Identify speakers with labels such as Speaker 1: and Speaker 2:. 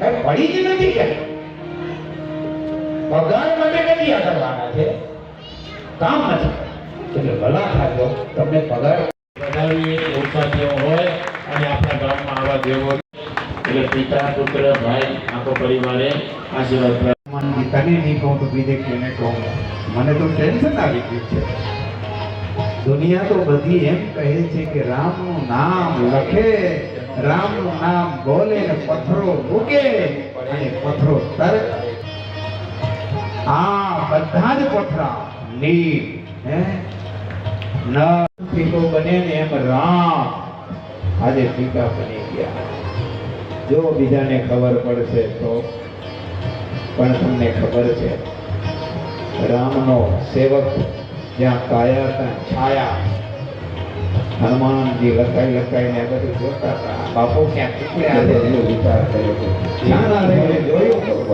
Speaker 1: પડી જ નથી કે? પગાર માટે કદી કરવાના છે? કામ નથી. એટલે ભલા થાજો તમને પગાર
Speaker 2: બનાવી ઓછા જેવો હોય અને આપણા ગામમાં આવા જેવો એટલે પિતા, પુત્ર, ભાઈ, આખો પરિવારે આશીર્વાદ
Speaker 1: તને નહીં કહું તો બીજે કેને કહું મને તો ટેન્શન દુનિયા તો બધી એમ કહે છે કે રામનું નામ લખે રામનું નામ બોલે ને પથરો મૂકે અને પથરો તર. આ બધા જ પથરા નીર, હે? ન ફીકો બને ને એમ રામ. આજે ફીકા બની ગયા. જો બીજાને ખબર પડશે તો, પણ તમને ખબર છે, રામનો સેવક જ્યાં કાયા ત્યાં છાયા. હનુમાનજી લખાઈ લખાઈને બધું જોતા હતા. બાપુ ક્યાં ચૂક્યા છે એનો વિચાર કર્યો છે. જોયું.